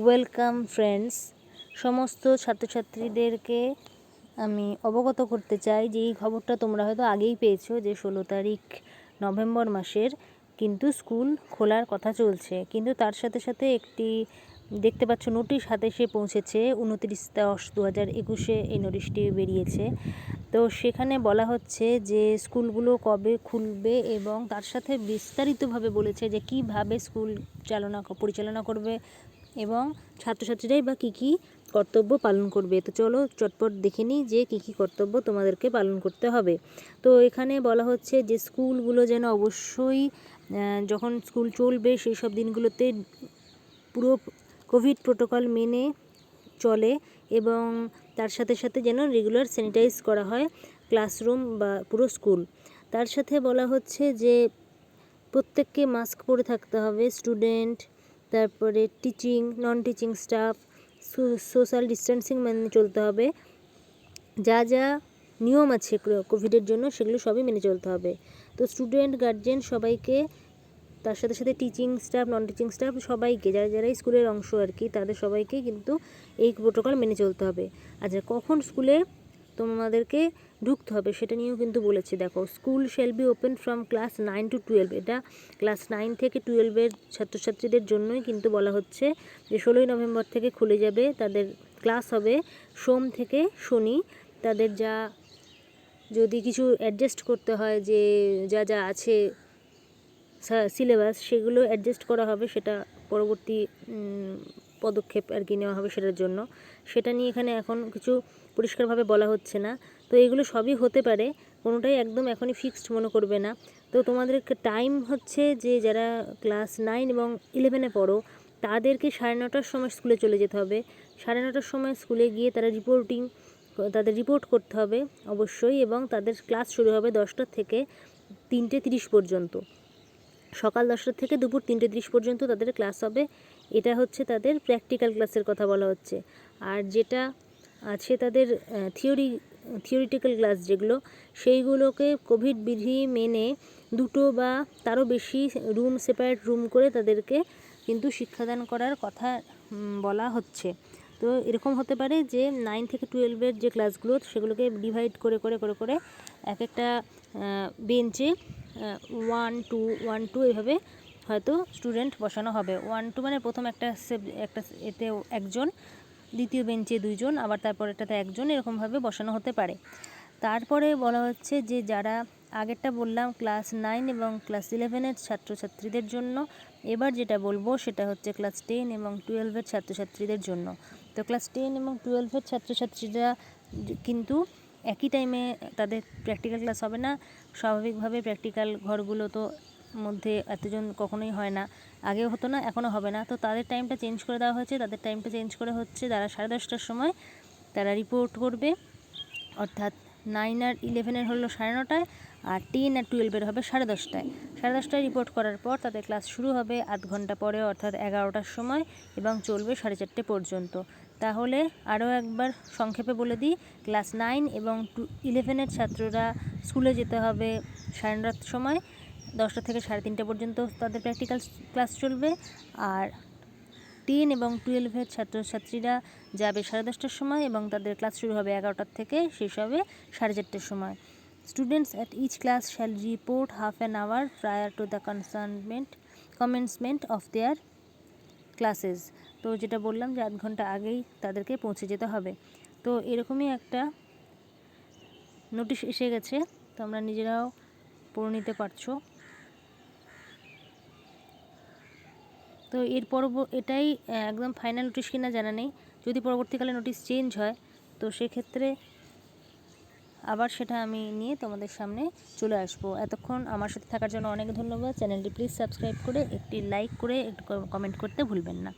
Welcome friends. সমস্ত ছাত্রছাত্রীদেরকে আমি অবগত করতে চাই যে এই খবরটা তোমরা হয়তো আগেই পেয়েছ যে ষোলো তারিখ নভেম্বর মাসের কিন্তু স্কুল খোলার কথা চলছে। কিন্তু তার সাথে সাথে একটি দেখতে পাচ্ছ নোটিশ হাতে এসে পৌঁছেছে, উনত্রিশ দশ দু হাজার একুশে এই নোটিশটি বেরিয়েছে। তো সেখানে বলা হচ্ছে যে স্কুলগুলো কবে খুলবে এবং তার সাথে বিস্তারিতভাবে বলেছে যে কীভাবে স্কুল চালনা পরিচালনা করবে এবং ছাত্রছাত্রীরাই বা কী কী কর্তব্য পালন করবে। তো চলো চটপট দেখে নিই যে কী কী কর্তব্য তোমাদেরকে পালন করতে হবে। তো এখানে বলা হচ্ছে যে স্কুলগুলো যেন অবশ্যই যখন স্কুল চলবে সেই সব দিনগুলোতে পুরো কোভিড প্রোটোকল মেনে চলে এবং তার সাথে সাথে যেন রেগুলার স্যানিটাইজ করা হয় ক্লাসরুম বা পুরো স্কুল। তার সাথে বলা হচ্ছে যে প্রত্যেককে মাস্ক পরে থাকতে হবে, স্টুডেন্ট তারপরে teaching non teaching staff social distancing মেনে চলতে হবে। যা যা নিয়ম আছে কোভিডের জন্য সেগুলো সবই মেনে চলতে হবে। তো স্টুডেন্ট গার্জেন সবাইকে, তার সাথে সাথে teaching staff non teaching staff সবাইকে, যারা যারা স্কুলের অংশ আর কি, তাদের সবাইকে কিন্তু এই প্রোটোকল মেনে চলতে হবে। আচ্ছা কখন স্কুলে তোমাদেরকে ঢুকতে হবে, সেটা নিয়েও কিন্তু বলেছে। দেখো school shall be open from class nine to twelve এটা ক্লাস নাইন থেকে টুয়েলভের ছাত্রছাত্রীদের জন্যই কিন্তু বলা হচ্ছে যে, ষোলোই নভেম্বর থেকে খুলে যাবে। তাদের ক্লাস হবে সোম থেকে শনি। তাদের যা, যদি কিছু অ্যাডজাস্ট করতে হয় যে, যা যা আছে সিলেবাস সেগুলো অ্যাডজাস্ট করা হবে। সেটা পরবর্তী পদক্ষেপ আর কি নেওয়া হবে সেটার জন্য। সেটা নিয়ে এখানে এখন কিছু পরিষ্কারভাবে বলা হচ্ছে না। তো এগুলো সবই হতে পারে, কোনোটাই একদম এখনই ফিক্সড মনে করবে না। তো তোমাদের টাইম হচ্ছে যে যারা ক্লাস নাইন এবং ইলেভেনে পড়ো, তাদেরকে সাড়ে নটার সময় স্কুলে চলে যেতে হবে। সাড়ে নটার সময় স্কুলে গিয়ে তারা রিপোর্টিং তাদের রিপোর্ট করতে হবে অবশ্যই এবং তাদের ক্লাস শুরু হবে দশটার থেকে তিনটে তিরিশ পর্যন্ত। সকাল দশটা থেকে দুপুর তিনটে তিরিশ পর্যন্ত তাদের ক্লাস হবে এটা হচ্ছে তাদের প্র্যাকটিক্যাল ক্লাসের কথা বলা হচ্ছে। আর যেটা আছে তাদের থিওরি থিওরিটিক্যাল ক্লাস যেগুলো, সেইগুলোকে কোভিড বিধি মেনে দুটো বা তারও বেশি রুম সেপারেট রুম করে তাদেরকে কিন্তু শিক্ষাদান করার কথা বলা হচ্ছে। তো এরকম হতে পারে যে নাইন থেকে টুয়েলভের যে ক্লাসগুলো সেগুলোকে ডিভাইড করে করে করে করে এক একটা বেঞ্চে ওয়ান টু ওয়ান টু এভাবে হয়তো স্টুডেন্ট বসানো হবে। ওয়ান টু মানে প্রথম একটা একটা এতে একজন, দ্বিতীয় বেঞ্চে দুইজন, আবার তারপরেরটাতে একজন, এরকমভাবে বসানো হতে পারে। তারপরে বলা হচ্ছে যে যারা, আগেরটা বললাম ক্লাস নাইন এবং ক্লাস ইলেভেনের ছাত্রছাত্রীদের জন্য, এবার যেটা বলব সেটা হচ্ছে ক্লাস টেন এবং টুয়েলভের ছাত্রছাত্রীদের জন্য। তো ক্লাস টেন এবং টুয়েলভের ছাত্রছাত্রীরা কিন্তু একই টাইমে তাদের প্র্যাকটিক্যাল ক্লাস হবে না। স্বাভাবিকভাবে প্র্যাকটিক্যাল ঘরগুলো তো মধ্যে এতজন কখনোই হয় না। আগেও হতো না এখনও হবে না। তো তাদের টাইমটা চেঞ্জ করে দেওয়া হয়েছে। তাদের টাইমটা চেঞ্জ করে হচ্ছে তারা সাড়ে দশটার সময় তারা রিপোর্ট করবে। অর্থাৎ নাইন আর ইলেভেনের হলো সাড়ে নটায় আর টেন আর টুয়েলভের হবে সাড়ে দশটায়। সাড়ে দশটায় রিপোর্ট করার পর তাদের ক্লাস শুরু হবে আধ ঘণ্টা পরে, অর্থাৎ এগারোটার সময় এবং চলবে সাড়ে চারটে পর্যন্ত। তাহলে আরও একবার সংক্ষেপে বলে দিই ক্লাস নাইন এবং টু ইলেভেনের ছাত্ররা স্কুলে যেতে হবে সাড়ে নটার সময়। দশটা থেকে সাড়ে তিনটে পর্যন্ত তাদের প্র্যাকটিক্যাল ক্লাস চলবে। আর টেন এবং টুয়েলভের ছাত্রছাত্রীরা যাবে সাড়ে দশটার সময় এবং তাদের ক্লাস শুরু হবে এগারোটার থেকে শেষ হবে সাড়ে চারটের সময়। Students at each class shall report half an hour prior to the concernment commencement of their classes তো যেটা বললাম যে আধ ঘণ্টা আগেই তাদেরকে পৌঁছে যেতে হবে। তো এরকমই একটা নোটিশ এসে গেছে। তো আমরা নিজেরাও পড়ে নিতে পারছ। তো এর পরব, এটাই একদম ফাইনাল নোটিশ কিনা জানা নেই। যদি পরবর্তীকালে নোটিশ চেঞ্জ হয়, তো সেক্ষেত্রে আবার সেটা আমি নিয়ে তোমাদের সামনে চলে আসব। এতক্ষণ আমার সাথে থাকার জন্য অনেক ধন্যবাদ। চ্যানেলটি প্লিজ সাবস্ক্রাইব করে, একটি লাইক করে, একটু কমেন্ট করতে ভুলবেন না।